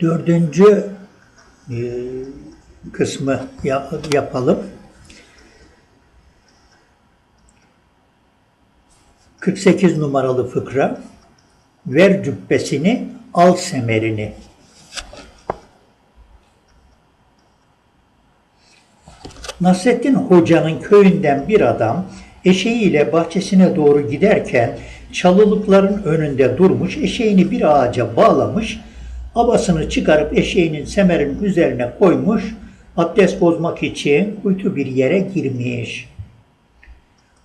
Dördüncü e, kısmı yap- yapalım. 48 numaralı fıkra. Ver cübbesini, al semerini. Nasrettin Hoca'nın köyünden bir adam eşeğiyle bahçesine doğru giderken çalılıkların önünde durmuş, eşeğini bir ağaca bağlamış, abasını çıkarıp eşeğinin semerin üzerine koymuş, abdest bozmak için kuytu bir yere girmiş.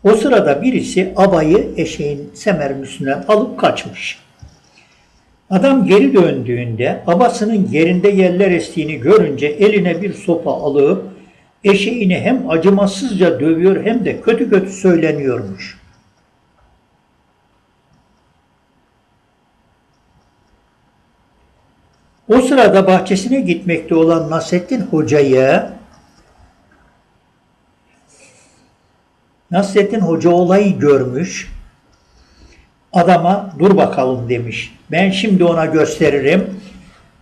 O sırada birisi abayı eşeğin semerin üstünden alıp kaçmış. Adam geri döndüğünde babasının yerinde yerler estiğini görünce eline bir sopa alıp eşeğini hem acımasızca dövüyor hem de kötü kötü söyleniyormuş. O sırada bahçesine gitmekte olan Nasrettin Hoca'yı Nasrettin Hoca olayı görmüş. Adama dur bakalım demiş. Ben şimdi ona gösteririm.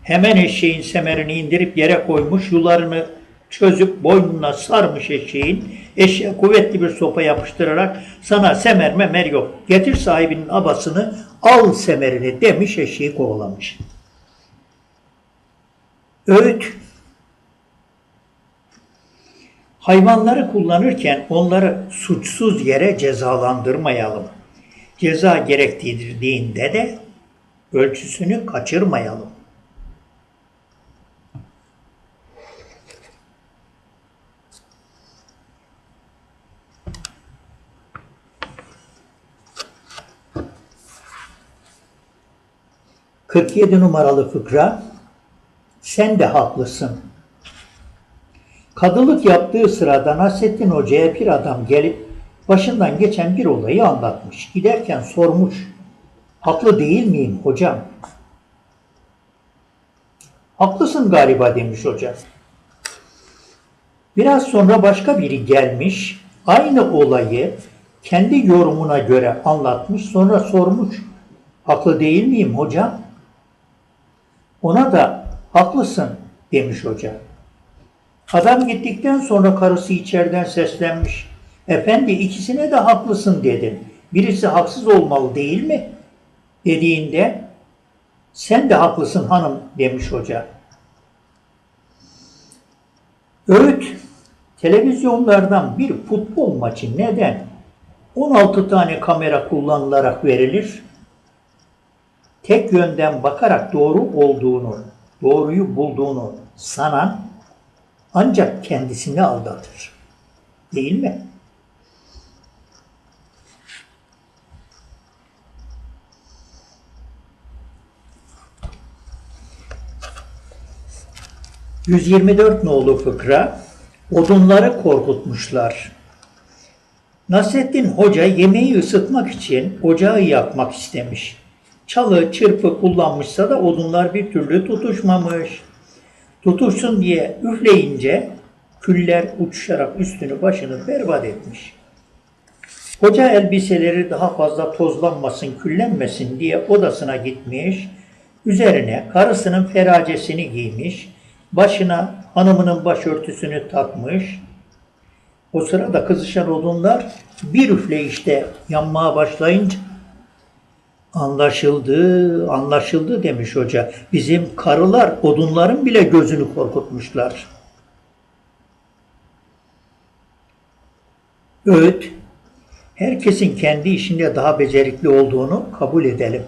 Hemen eşeğin semerini indirip yere koymuş. Yularını çözüp boynuna sarmış eşeğin. Eşeğe kuvvetli bir sopa yapıştırarak sana semer memer yok. Getir sahibinin abasını al semerini demiş eşeği kovalamış. Öğüt Hayvanları kullanırken onları suçsuz yere cezalandırmayalım. Ceza gerektirdiğinde de ölçüsünü kaçırmayalım. ...47 numaralı fıkra... ...sen de haklısın. Kadılık yaptığı sırada Nasrettin Hoca'ya bir adam gelip başından geçen bir olayı anlatmış. Giderken sormuş. Haklı değil miyim hocam? Haklısın galiba demiş hoca. Biraz sonra başka biri gelmiş. Aynı olayı kendi yorumuna göre anlatmış. Sonra sormuş. Haklı değil miyim hocam? Ona da haklısın demiş hoca. Adam gittikten sonra karısı içeriden seslenmiş. Efendi ikisine de haklısın dedin. Birisi haksız olmalı değil mi? Dediğinde sen de haklısın hanım demiş hoca. Öğüt televizyonlardan bir futbol maçı neden 16 tane kamera kullanılarak verilir? Tek yönden bakarak doğru olduğunu, doğruyu bulduğunu sanan ancak kendisini aldatır. Değil mi? ...124 nolu fıkra... ...odunları korkutmuşlar. Nasrettin Hoca yemeği ısıtmak için ocağı yakmak istemiş. Çalı, çırpı kullanmışsa da odunlar bir türlü tutuşmamış tutuşsun diye üfleyince küller uçuşarak üstünü başını berbat etmiş. Hoca elbiseleri daha fazla tozlanmasın, küllenmesin diye odasına gitmiş, üzerine karısının feracesini giymiş, başına hanımının başörtüsünü takmış. O sırada kızışan odunlar bir üfleyişte yanmaya başlayınca Anlaşıldı, anlaşıldı demiş hoca. Bizim karılar odunların bile gözünü korkutmuşlar. Öğüt, herkesin kendi işinde daha becerikli olduğunu kabul edelim.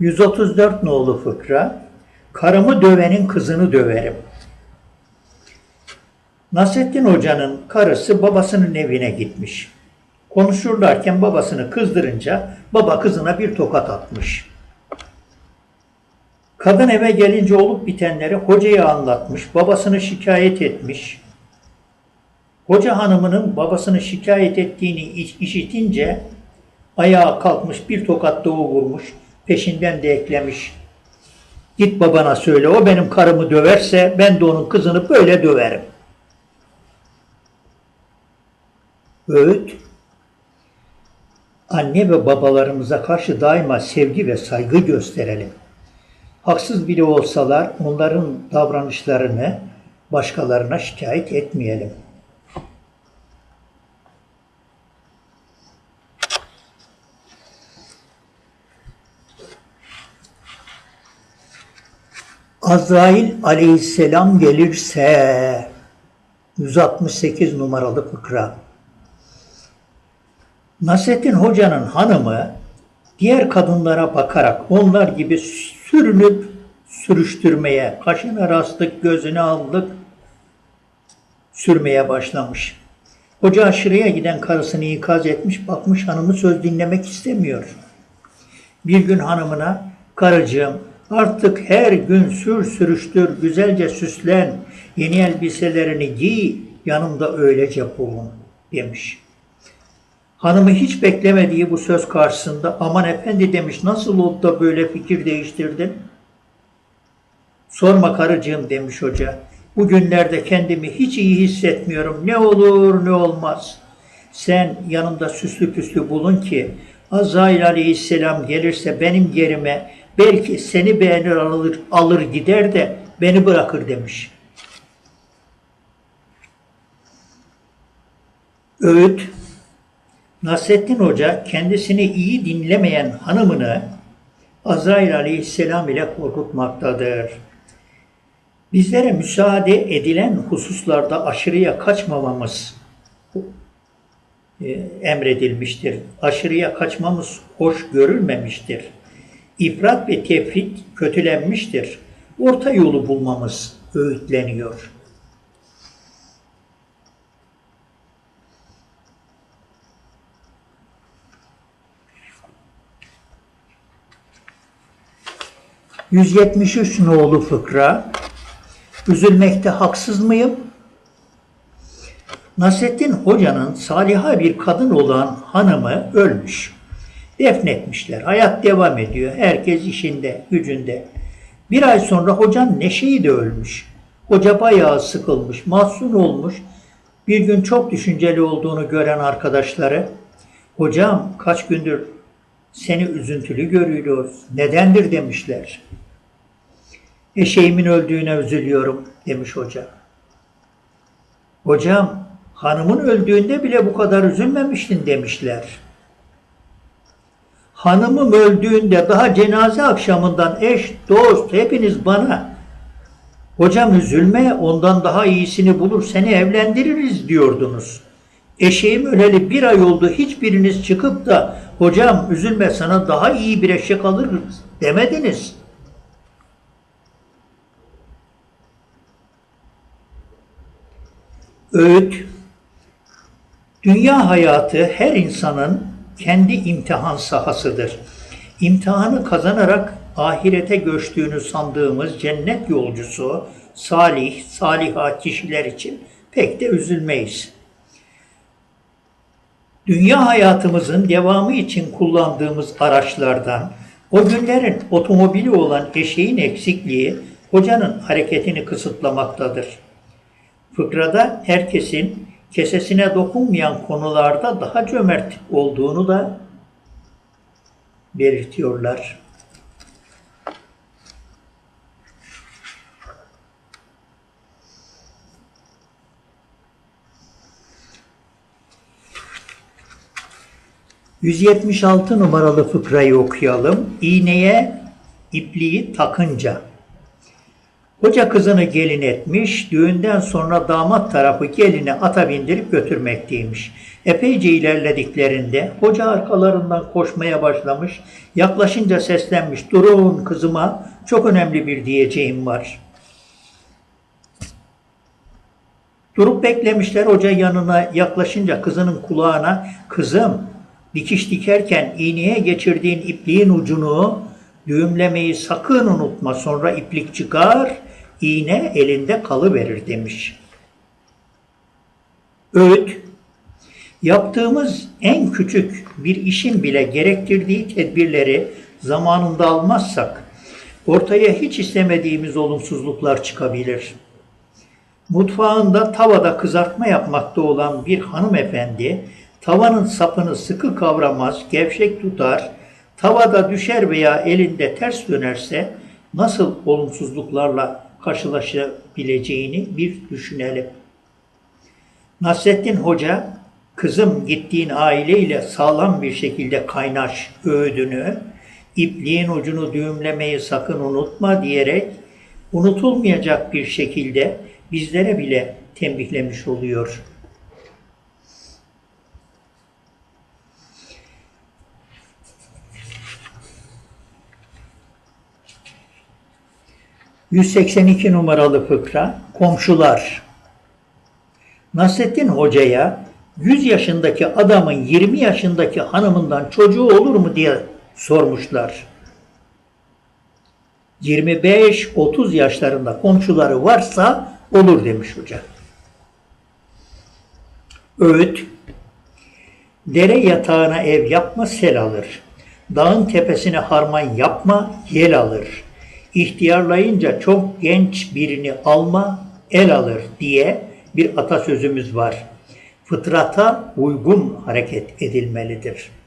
...134 nolu fıkra... Karımı dövenin kızını döverim. Nasrettin Hoca'nın karısı babasının evine gitmiş. Konuşurlarken babasını kızdırınca baba kızına bir tokat atmış. Kadın eve gelince olup bitenleri hocaya anlatmış, babasını şikayet etmiş. Hoca hanımının babasını şikayet ettiğini işitince ayağa kalkmış bir tokat doğu vurmuş, peşinden de eklemiş. Git babana söyle o benim karımı döverse ben de onun kızını böyle döverim. Öğüt, anne ve babalarımıza karşı daima sevgi ve saygı gösterelim. Haksız biri olsalar onların davranışlarını başkalarına şikayet etmeyelim. Azrail aleyhisselam gelirse 168 numaralı fıkra. Nasrettin Hoca'nın hanımı diğer kadınlara bakarak onlar gibi sürünüp sürüştürmeye, kaşına rastlık, gözüne aldık, sürmeye başlamış. Hoca aşırıya giden karısını ikaz etmiş, bakmış hanımı söz dinlemek istemiyor. Bir gün hanımına, karıcığım artık her gün sür sürüştür, güzelce süslen, yeni elbiselerini giy, yanımda öylece bulun demiş. Hanımı hiç beklemediği bu söz karşısında aman efendi demiş nasıl oldu da böyle fikir değiştirdin? Sorma karıcığım demiş hoca. Bugünlerde kendimi hiç iyi hissetmiyorum. Ne olur ne olmaz. Sen yanımda süslü püslü bulun ki Azrail aleyhisselam gelirse benim yerime belki seni beğenir alır, alır gider de beni bırakır demiş. Öğüt Nasrettin Hoca kendisini iyi dinlemeyen hanımını Azrail aleyhisselam ile korkutmaktadır. Bizlere müsaade edilen hususlarda aşırıya kaçmamamız e, emredilmiştir. Aşırıya kaçmamız hoş görülmemiştir. İfrat ve tefrit kötülenmiştir. Orta yolu bulmamız öğütleniyor. 173 nolu fıkra. Üzülmekte haksız mıyım? Nasrettin Hoca'nın saliha bir kadın olan hanımı ölmüş. Defnetmişler. Hayat devam ediyor. Herkes işinde, gücünde. Bir ay sonra hocanın neşeyi de ölmüş. Hoca bayağı sıkılmış, mahzun olmuş. Bir gün çok düşünceli olduğunu gören arkadaşları, hocam kaç gündür seni üzüntülü görüyoruz. Nedendir demişler. Eşeğimin öldüğüne üzülüyorum demiş hoca. Hocam hanımın öldüğünde bile bu kadar üzülmemiştin demişler. Hanımım öldüğünde daha cenaze akşamından eş, dost hepiniz bana hocam üzülme ondan daha iyisini bulur seni evlendiririz diyordunuz. Eşeğim öleli bir ay oldu hiçbiriniz çıkıp da hocam üzülme sana daha iyi bir eşek alırız demediniz.'' öğüt, dünya hayatı her insanın kendi imtihan sahasıdır. İmtihanı kazanarak ahirete göçtüğünü sandığımız cennet yolcusu, salih, saliha kişiler için pek de üzülmeyiz. Dünya hayatımızın devamı için kullandığımız araçlardan o günlerin otomobili olan eşeğin eksikliği hocanın hareketini kısıtlamaktadır. Fıkrada herkesin kesesine dokunmayan konularda daha cömert olduğunu da belirtiyorlar. ...176 numaralı fıkrayı okuyalım. İğneye ipliği takınca. Koca kızını gelin etmiş, düğünden sonra damat tarafı gelini ata bindirip götürmekteymiş. Epeyce ilerlediklerinde hoca arkalarından koşmaya başlamış, yaklaşınca seslenmiş, durun kızıma çok önemli bir diyeceğim var. Durup beklemişler hoca yanına yaklaşınca kızının kulağına, kızım dikiş dikerken iğneye geçirdiğin ipliğin ucunu düğümlemeyi sakın unutma sonra iplik çıkar, iğne elinde kalıverir demiş. Öğüt, yaptığımız en küçük bir işin bile gerektirdiği tedbirleri zamanında almazsak ortaya hiç istemediğimiz olumsuzluklar çıkabilir. Mutfağında tavada kızartma yapmakta olan bir hanımefendi tavanın sapını sıkı kavramaz, gevşek tutar, tavada düşer veya elinde ters dönerse nasıl olumsuzluklarla karşılaşabileceğini bir düşünelim. Nasrettin Hoca, kızım gittiğin aileyle sağlam bir şekilde kaynaş öğüdünü, ipliğin ucunu düğümlemeyi sakın unutma diyerek unutulmayacak bir şekilde bizlere bile tembihlemiş oluyor. ...182 numaralı fıkra... ...komşular... Nasrettin Hoca'ya 100 yaşındaki adamın 20 yaşındaki hanımından çocuğu olur mu diye sormuşlar. 25-30 yaşlarında komşuları varsa olur demiş hoca. Öğüt Dere yatağına ev yapma sel alır. Dağın tepesine harman yapma yel alır. İhtiyarlayınca çok genç birini alma el alır diye bir atasözümüz var. Fıtrata uygun hareket edilmelidir.''